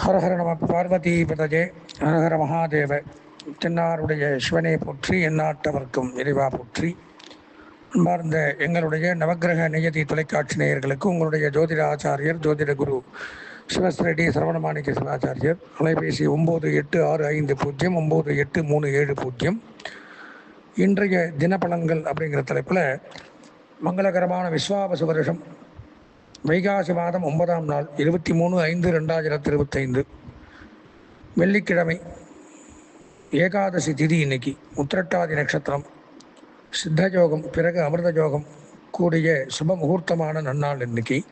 ஹரஹர நம பார்வதி பதஜே ஹரஹர மகாதேவ. தென்னாருடைய சிவனை போற்றி எந்நாட்டவர்க்கும் இறைவா போற்றி. அன்பார்ந்த எங்களுடைய நவக்கிரக நியதி தொலைக்காட்சி நேயர்களுக்கு உங்களுடைய ஜோதிட ஆச்சாரியர் ஜோதிட குரு சிவஸ்ரெட்டி சரவணமாணிக்க சிவாச்சாரியர் அலைபேசி ஒம்பது எட்டு ஆறு ஐந்து பூஜ்ஜியம் ஒம்பது எட்டு மூணு ஏழு பூஜ்ஜியம் இன்றைய தினப்பலன்கள் அப்படிங்கிற தலைப்பில் மங்களகரமான விஸ்வாபசு வருஷம். வைகாசி மாதம் ஒன்பதாம் நாள் இருபத்தி மூணு ஐந்து ரெண்டாயிரத்தி இருபத்தைந்து. வெள்ளிக்கிழமை ஏகாதசி திதி இன்னைக்கு உத்திரட்டாதி நட்சத்திரம். சித்த யோகம் பிறகு அமிர்த யோகம் கூடிய சுப முகூர்த்தமான நன்னாள் இன்னைக்கு.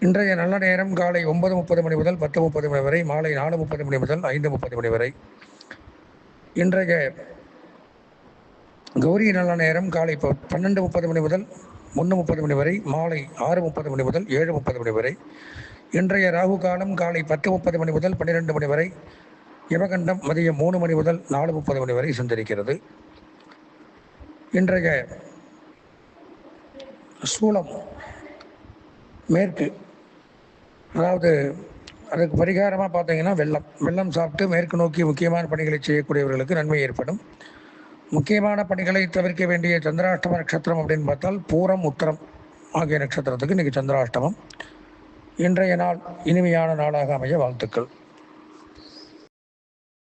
இன்றைய நல்ல நேரம் காலை ஒன்பது முப்பது மணி முதல் பத்து முப்பது மணி வரை மாலை நாலு முப்பது மணி முதல் ஐந்து முப்பது மணி வரை. இன்றைய கௌரி நல்ல நேரம் காலை ப- பன்னெண்டு முப்பது மணி முதல் ஒன்று முப்பது மணி வரை மாலை ஆறு முப்பது மணி முதல் ஏழு முப்பது மணி வரை இன்றைய ராகு காலம் காலை பத்து முப்பது மணி முதல் பன்னிரெண்டு மணி வரை யமகண்டம் மதியம் மூணு மணி முதல் நாலு முப்பது மணி வரை சந்தரிக்கிறது இன்றைய சூளம் மேற்கு அதாவது அதுக்கு பரிகாரமாக பார்த்தீங்கன்னா வெள்ளம். வெள்ளம் சாப்பிட்டு மேற்கு நோக்கி முக்கியமான பணிகளை செய்யக்கூடியவர்களுக்கு நன்மை ஏற்படும். முக்கியமான பணிகளை தவிர்க்க வேண்டிய சந்திராஷ்டம நட்சத்திரம் அப்படின்னு பார்த்தால் பூரம் உத்தரம் ஆகிய நட்சத்திரத்துக்கு இன்றைக்கி சந்திராஷ்டமம். இன்றைய நாள் இனிமையான நாளாக அமைய வாழ்த்துக்கள்.